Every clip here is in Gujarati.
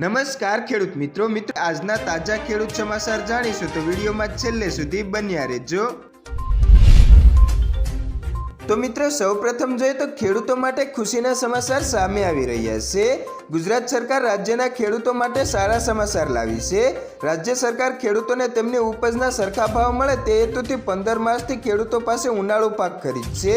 નમસ્કાર ખેડૂત મિત્રો મિત્રો, આજના તાજા ખેડૂત સમાચાર જાણીશું તો વિડીયોમાં છેલ્લે સુધી બન્યા રહેજો. તો મિત્રો, સૌપ્રથમ જોઈએ તો ખેડૂતો માટે ખુશીના સમાચાર સામે આવી રહ્યા છે. ગુજરાત સરકાર રાજ્યના ખેડૂતો માટે સારા સમાચાર લાવી છે. રાજ્ય સરકાર ખેડૂતોને તેમની ઉપજના સરખા ભાવ મળે તે હેતુથી પંદર માસથી ખેડૂતો પાસે ઉનાળુ પાક ખરીદશે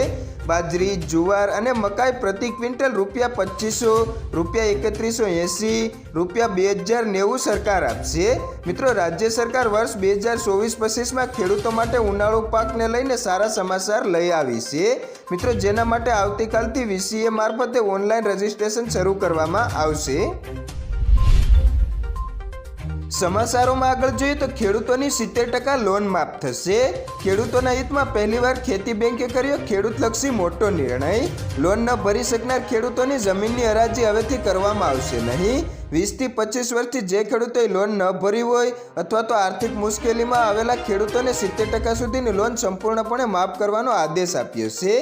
બાજરી, જુવાર અને મકાઈ પ્રતિ ક્વિન્ટલ રૂપિયા પચીસો, રૂપિયા એકત્રીસો એંસી, રૂપિયા બે હજાર નેવું સરકાર આપશે. મિત્રો, રાજ્ય સરકાર વર્ષ બે હજાર ચોવીસ પચીસમાં ખેડૂતો માટે ઉનાળુ પાકને લઈને સારા સમાચાર લઈ આવી છે. મિત્રો, જેના માટે આવતીકાલથી વીસીએ મારફતે ઓનલાઈન રજીસ્ટ્રેશન શરૂ કરવામાં આવશે. સમાચારોમાં આગળ જોઈએ તો ખેડૂતોની સિત્તેર ટકા લોન માફ થશે. ખેડૂતોના હિતમાં પહેલીવાર ખેતી બેંકે કર્યો ખેડૂતલક્ષી મોટો નિર્ણય. લોન ન ભરી શકનાર ખેડૂતોની જમીનની હરાજી હવેથી કરવામાં આવશે નહીં. વીસથી પચીસ વર્ષથી જે ખેડૂતોએ લોન ન ભરી હોય અથવા તો આર્થિક મુશ્કેલીમાં આવેલા ખેડૂતોને સિત્તેર ટકા સુધીની લોન સંપૂર્ણપણે માફ કરવાનો આદેશ આપ્યો છે.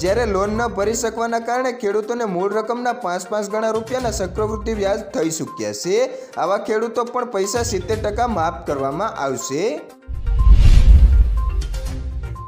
જ્યારે લોન ન ભરી શકવાના કારણે ખેડૂતોને મૂળ રકમના પાંચ પાંચ ગણા રૂપિયાના ચક્રવૃદ્ધિ વ્યાજ થઈ ચૂક્યા છે. આવા ખેડૂતો પણ પૈસા સિત્તેર ટકા માફ કરવામાં આવશે.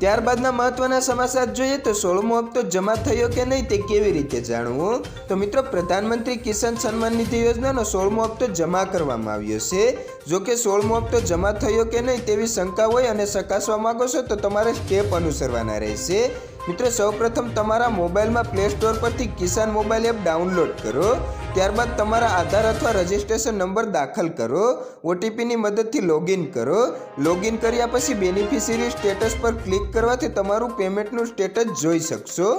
ત્યારબાદના મહત્વના સમાચાર જોઈએ તો સોળમો હપ્તો જમા થયો કે નહીં તે કેવી રીતે જાણવું? તો મિત્રો, પ્રધાનમંત્રી કિસાન સન્માન નિધિ યોજનાનો સોળમો હપ્તો જમા કરવામાં આવ્યો છે. જો કે સોળમો હપ્તો જમા થયો કે નહીં તેવી શંકા હોય અને ચકાસવા માંગો છો તો તમારે સ્ટેપ અનુસરવાના રહેશે. મિત્રો, સૌપ્રથમ તમારા મોબાઈલમાં પ્લે સ્ટોર પરથી કિસાન મોબાઈલ એપ ડાઉનલોડ કરો. ત્યારબાદ તમારા આધાર અથવા રજિસ્ટ્રેશન નંબર દાખલ કરો. ઓટીપીની મદદથી લોગિન કરો. લોગિન કર્યા પછી બેનિફિશિયરી સ્ટેટસ પર ક્લિક કરવાથી તમારું પેમેન્ટનું સ્ટેટસ જોઈ શકશો.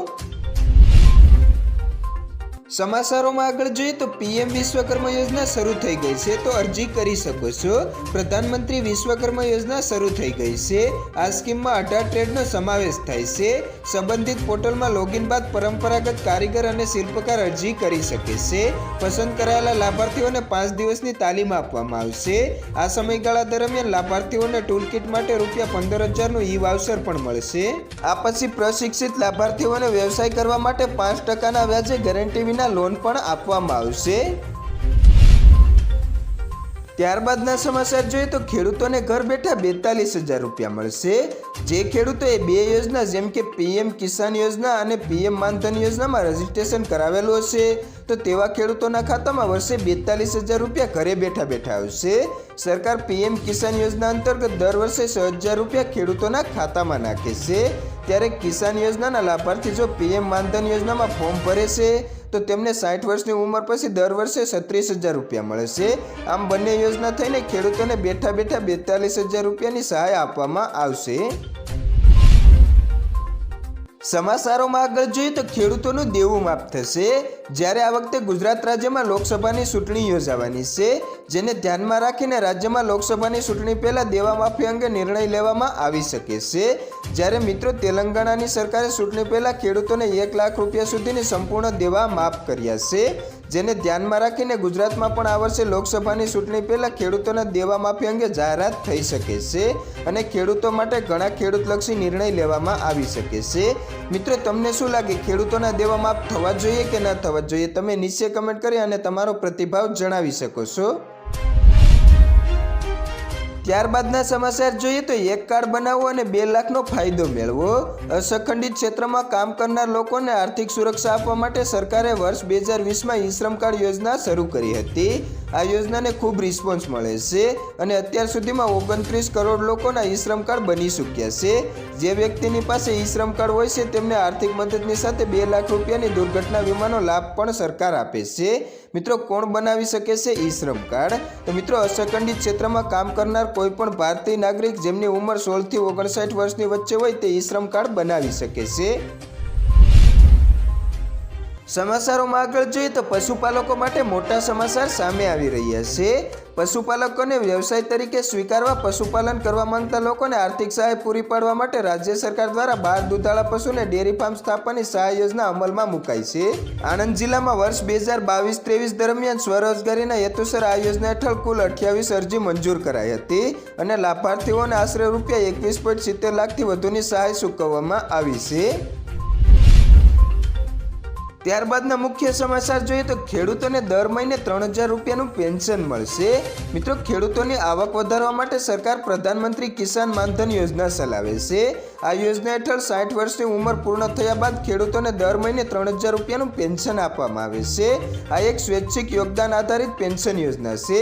સમાચારોમાં આગળ જોઈએ તો પીએમ વિશ્વકર્મા યોજના શરૂ થઈ ગઈ છે, તો અરજી કરી શકો છો. પ્રધાનમંત્રી વિશ્વકર્મા યોજના શરૂ થઈ ગઈ છે. આ સ્કીમમાં અઢાર ટ્રેડનો સમાવેશ થાય છે. સંબંધિત પોર્ટલમાં લોગિન બાદ પરંપરાગત કારીગર અને શિલ્પકાર અરજી કરી શકે છે. પસંદ કરાયેલા લાભાર્થીઓને પાંચ દિવસની તાલીમ આપવામાં આવશે. આ સમયગાળા દરમિયાન લાભાર્થીઓને ટૂલ કિટ માટે રૂપિયા પંદર હજારનું ઈ વાવસર પણ મળશે. આ પછી પ્રશિક્ષિત લાભાર્થીઓને વ્યવસાય કરવા માટે પાંચ ટકાના વ્યાજે ગેરંટી વિના લોન પણ આપવામાં આવશે. ત્યારબાદના સમાચાર જોઈએ તો ખેડૂતોને ઘર બેઠા બેતાલીસ હજાર રૂપિયા મળશે. જે ખેડૂતોએ બે યોજના, જેમ કે પીએમ કિસાન યોજના અને પીએમ માનધન યોજનામાં રજીસ્ટ્રેશન કરાવેલું હશે, તો તેવા ખેડૂતોના ખાતામાં વર્ષે બેતાલીસ હજાર રૂપિયા ઘરે બેઠા બેઠા આવશે. સરકાર પીએમ કિસાન યોજના અંતર્ગત દર વર્ષે છ હજાર રૂપિયા ખેડૂતોના ખાતામાં નાખે છે. ત્યારે કિસાન યોજનાના લાભાર્થી જો પીએમ માનધન યોજનામાં ફોર્મ ભરે છે તો તેમને સાઠ વર્ષની ઉંમર પછી દર વર્ષે છત્રીસ હજાર રૂપિયા મળશે આમ બંને યોજના થઈને ખેડૂતોને બેઠા બેઠા બેતાલીસ હજાર રૂપિયાની સહાય આપવામાં આવશે. સમાચારોમાં આગળ જોઈએ તો ખેડૂતોનું દેવું માફ થશે. જ્યારે આ વખતે ગુજરાત રાજ્યમાં લોકસભાની ચૂંટણી યોજાવાની છે, જેને ધ્યાનમાં રાખીને રાજ્યમાં લોકસભાની ચૂંટણી પહેલાં દેવા માફી અંગે નિર્ણય લેવામાં આવી શકે છે. જ્યારે મિત્રો તેલંગાણાની સરકારે ચૂંટણી પહેલાં ખેડૂતોને એક લાખ રૂપિયા સુધીની સંપૂર્ણ દેવા માફ કર્યા છે. જેને ધ્યાનમાં રાખીને ગુજરાતમાં પણ આ વર્ષે લોકસભાની ચૂંટણી પહેલાં ખેડૂતોના દેવા માફી અંગે જાહેરાત થઈ શકે છે અને ખેડૂતો માટે ઘણા ખેડૂતલક્ષી નિર્ણય લેવામાં આવી શકે છે. મિત્રો, તમને શું લાગે? ખેડૂતોના દેવા માફ થવા જોઈએ કે ન થવા જોઈએ? તમે નીચે કમેન્ટ કરી અને તમારો પ્રતિભાવ જણાવી શકો છો. ત્યારબાદના સમાચાર જોઈએ તો એક કાર્ડ બનાવવો અને બે લાખનો ફાયદો મેળવો. અસંગઠિત ક્ષેત્રમાં કામ કરનાર લોકોને આર્થિક સુરક્ષા આપવા માટે સરકારે વર્ષ બે હજાર વીસમાં ઈ શ્રમ કાર્ડ યોજના શરૂ કરી હતી. આ યોજનાને ખૂબ રિસ્પોન્સ મળે છે અને અત્યાર સુધીમાં ઓગણત્રીસ કરોડ લોકોના ઈ શ્રમ કાર્ડ બની ચૂક્યા છે. જે વ્યક્તિની પાસે ઈ શ્રમ કાર્ડ હોય છે, તેમને આર્થિક મદદની સાથે બે લાખ રૂપિયાની દુર્ઘટના વીમાનો લાભ પણ સરકાર આપે છે. મિત્રો, કોણ બનાવી શકે છે ઈ શ્રમ કાર્ડ? તો મિત્રો અસંગઠિત ક્ષેત્રમાં કામ કરનાર કોઈપણ ભારતીય નાગરિક જેમની ઉંમર સોળથી ઓગણસાઠ વર્ષની વચ્ચે હોય તે ઈ શ્રમ કાર્ડ બનાવી શકે છે. સમાચારોમાં આગળ જોઈએ તો પશુપાલકો માટે મોટા સમાચાર સામે આવી રહ્યા છે. પશુપાલકોને વ્યવસાય તરીકે સ્વીકારવા, પશુપાલન કરવા માંગતા લોકોને આર્થિક સહાય પૂરી પાડવા માટે રાજ્ય સરકાર દ્વારા બાર દૂધાળા પશુને ડેરી ફાર્મ સ્થાપવાની સહાય યોજના અમલમાં મુકાઈ છે. આણંદ જિલ્લામાં વર્ષ બે હજાર બાવીસ ત્રેવીસ દરમિયાન સ્વરોજગારીના હેતુસર આ યોજના હેઠળ કુલ અઠ્યાવીસ અરજી મંજૂર કરાઈ હતી અને લાભાર્થીઓને આશરે રૂપિયા એકવીસ પોઈન્ટ સિત્તેર લાખથી વધુની સહાય ચૂકવવામાં આવી છે. ત્યારબાદના મુખ્ય સમાચાર જોઈએ તો ખેડૂતોને દર મહિને ત્રણ હજાર રૂપિયાનું પેન્શન મળશે. મિત્રો, ખેડૂતોની આવક વધારવા માટે સરકાર પ્રધાનમંત્રી કિસાન માનધન યોજના ચલાવે છે. આ યોજના હેઠળ સાઠ વર્ષની ઉંમર પૂર્ણ થયા બાદ ખેડૂતોને દર મહિને ત્રણ હજાર રૂપિયાનું પેન્શન આપવામાં આવે છે. આ એક સ્વૈચ્છિક યોગદાન આધારિત પેન્શન યોજના છે,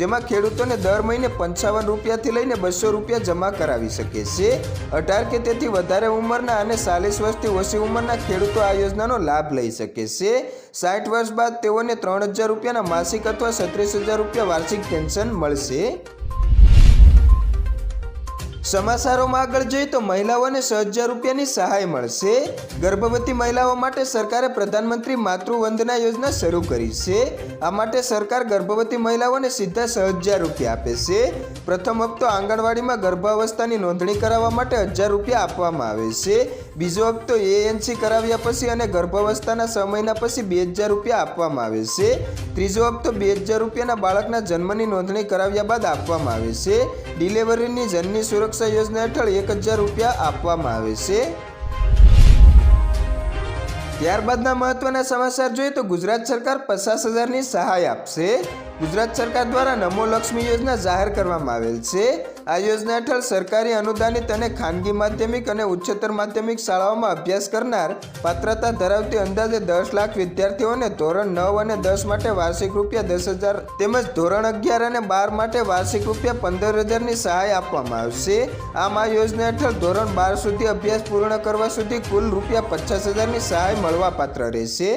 જેમાં ખેડૂતોને દર મહિને પંચાવન રૂપિયાથી લઈને બસો રૂપિયા જમા કરાવી શકે છે. અઢાર કે તેથી વધારે ઉંમરના અને ચાલીસ વર્ષથી ઓછી ઉંમરના ખેડૂતો આ યોજનાનો લાભ લઈ શકે છે. સાઠ વર્ષ બાદ તેઓને ત્રણ હજાર રૂપિયાના માસિક અથવા છત્રીસ હજાર રૂપિયા વાર્ષિક પેન્શન મળશે. સમાચારોમાં આગળ જોઈએ તો મહિલાઓને છ હજાર રૂપિયાની સહાય મળશે. ગર્ભવતી મહિલાઓ માટે સરકારે પ્રધાનમંત્રી માતૃવંદના યોજના શરૂ કરી છે. આ માટે સરકાર ગર્ભવતી મહિલાઓને સીધા છ હજાર રૂપિયા આપે છે. પ્રથમ હપ્તો આંગણવાડીમાં ગર્ભાવસ્થાની નોંધણી કરાવવા માટે હજાર રૂપિયા આપવામાં આવે છે. બીજો હપ્તો એએનસી કરાવ્યા પછી અને ગર્ભાવસ્થાના છ મહિના પછી બે હજાર રૂપિયા આપવામાં આવે છે. ત્રીજો હપ્તો બે હજાર રૂપિયાના બાળકના જન્મની નોંધણી કરાવ્યા બાદ આપવામાં આવે છે. ડિલિવરીની જનની સુરક્ષા યોજના હેઠળ એક હજાર રૂપિયા આપવામાં આવે છે. ત્યારબાદના મહત્વના સમાચાર જોઈએ તો ગુજરાત સરકાર પચાસ હજારની સહાય આપશે. ગુજરાત સરકાર દ્વારા નમો લક્ષ્મી યોજના જાહેર કરવામાં આવેલ છે. આ યોજના હેઠળ સરકારી અનુદાનિત અને ખાનગી માધ્યમિક અને ઉચ્ચતર માધ્યમિક શાળાઓમાં અભ્યાસ કરનાર પાત્રતા ધરાવતી અંદાજે દસ લાખ વિદ્યાર્થીઓને ધોરણ નવ અને દસ માટે વાર્ષિક રૂપિયા દસ હજાર તેમજ ધોરણ અગિયાર અને બાર માટે વાર્ષિક રૂપિયા પંદર હજારની સહાય આપવામાં આવશે. આમ આ યોજના હેઠળ ધોરણ બાર સુધી અભ્યાસ પૂર્ણ કરવા સુધી કુલ રૂપિયા પચાસ હજારની સહાય મળવાપાત્ર રહેશે.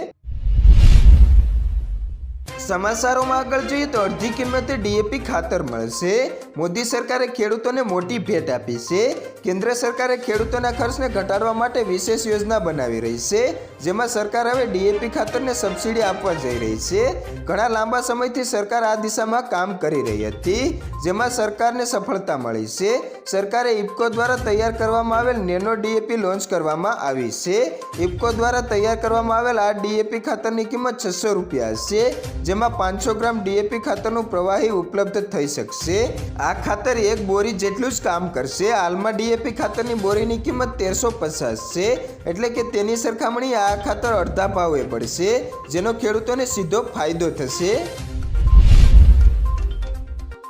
સમાચારોમાં આગળ જોઈએ તો અડધી કિંમતે ડીએપી ખાતર મળશે. મોદી સરકારે ખેડૂતોને મોટી ભેટ આપી છે. કેન્દ્ર સરકારે ખેડૂતોના ખર્ચને ઘટાડવા માટે વિશેષ યોજના બનાવી રહી છે. જેમાં સરકાર હવે ડીએપી ખાતરને સબસિડી આપવા જઈ રહી છે. ઘણા લાંબા સમયથી સરકાર આ દિશામાં કામ કરી રહી હતી, જેમાં સરકારને સફળતા મળી છે. સરકારે ઇફકો દ્વારા તૈયાર કરવામાં આવેલ નેનો ડીએપી લોન્ચ કરવામાં આવી છે. ઇફકો દ્વારા તૈયાર કરવામાં આવેલ આ ડીએપી ખાતરની કિંમત છસો રૂપિયા છે, જેમાં પાંચસો ગ્રામ ડીએપી ખાતરનું પ્રવાહી ઉપલબ્ધ થઈ શકશે. આ ખાતર એક બોરી જેટલું જ કામ કરશે. હાલમાં ડીએપી ખાતરની બોરીની કિંમત તેરસો પચાસ છે, એટલે કે તેની સરખામણી આ ખાતર અડધા ભાવે પડશે, જેનો ખેડૂતોને સીધો ફાયદો થશે.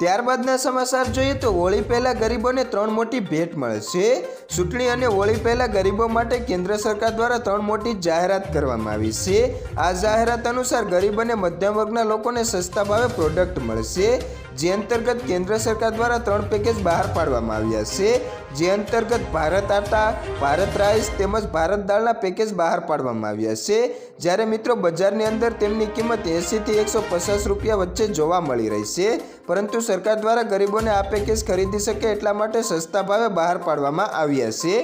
ત્યારબાદના સમાચાર જોઈએ તો હોળી પહેલા ગરીબોને ત્રણ મોટી ભેટ મળશે. ચૂંટણી અને હોળી પહેલાં ગરીબો માટે કેન્દ્ર સરકાર દ્વારા ત્રણ મોટી જાહેરાત કરવામાં આવી છે. આ જાહેરાત અનુસાર ગરીબ અને મધ્યમ વર્ગના લોકોને સસ્તા ભાવે પ્રોડક્ટ મળશે. જે અંતર્ગત કેન્દ્ર સરકાર દ્વારા ત્રણ પેકેજ બહાર પાડવામાં આવ્યા છે. જે અંતર્ગત ભારત આટા, ભારત રાઈસ તેમજ ભારત દાળના પેકેજ બહાર પાડવામાં આવ્યા છે. જ્યારે મિત્રો બજારની અંદર તેમની કિંમત એંસીથી એકસો પચાસ રૂપિયા વચ્ચે જોવા મળી રહી છે. પરંતુ સરકાર દ્વારા ગરીબોને આ પેકેજ ખરીદી શકે એટલા માટે સસ્તા ભાવે બહાર પાડવામાં આવ્યા છે.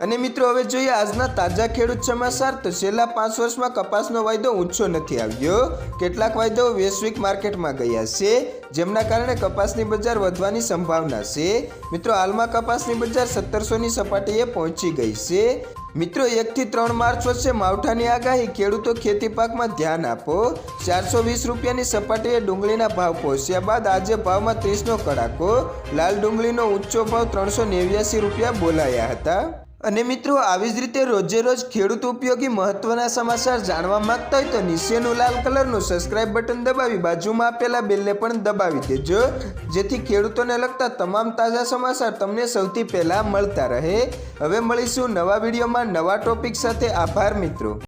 અને મિત્રો, હવે જોઈએ આજના તાજા ખેડૂત સમાચાર. તો છેલ્લા પાંચ વર્ષમાં કપાસનો વાયદો ઊંચો નથી આવ્યો. કેટલાક વાયદાઓ વૈશ્વિક માર્કેટમાં ગયા છે, જેમના કારણે કપાસની બજાર વધવાની સંભાવના છે. મિત્રો, હાલમાં કપાસની બજાર સત્તરસોની સપાટીએ પહોંચી ગઈ છે. મિત્રો, એકથી ત્રણ માર્ચ વચ્ચે માવઠાની આગાહી ખેડૂતો ખેતી પાકમાં ધ્યાન આપો. ચારસો વીસ રૂપિયાની સપાટીએ ડુંગળીના ભાવ પહોંચ્યા બાદ આજે ભાવમાં ત્રીસનો કડાકો. લાલ ડુંગળીનો ઊંચો ભાવ ત્રણસો નેવ્યાસી રૂપિયા બોલાયા હતા. અને મિત્રો, આવી જ રીતે રોજે રોજ ખેડૂત ઉપયોગી મહત્વના સમાચાર જાણવા માંગતા હોય તો નીચેનું લાલ કલરનું સબસ્ક્રાઇબ બટન દબાવી બાજુમાં આપેલા બેલને પણ દબાવી દેજો, જેથી ખેડૂતોને લગતા તમામ તાજા સમાચાર તમને સૌથી પહેલા મળતા રહે. હવે મળીશું નવા વિડીયોમાં નવા ટોપિક સાથે. આભાર મિત્રો.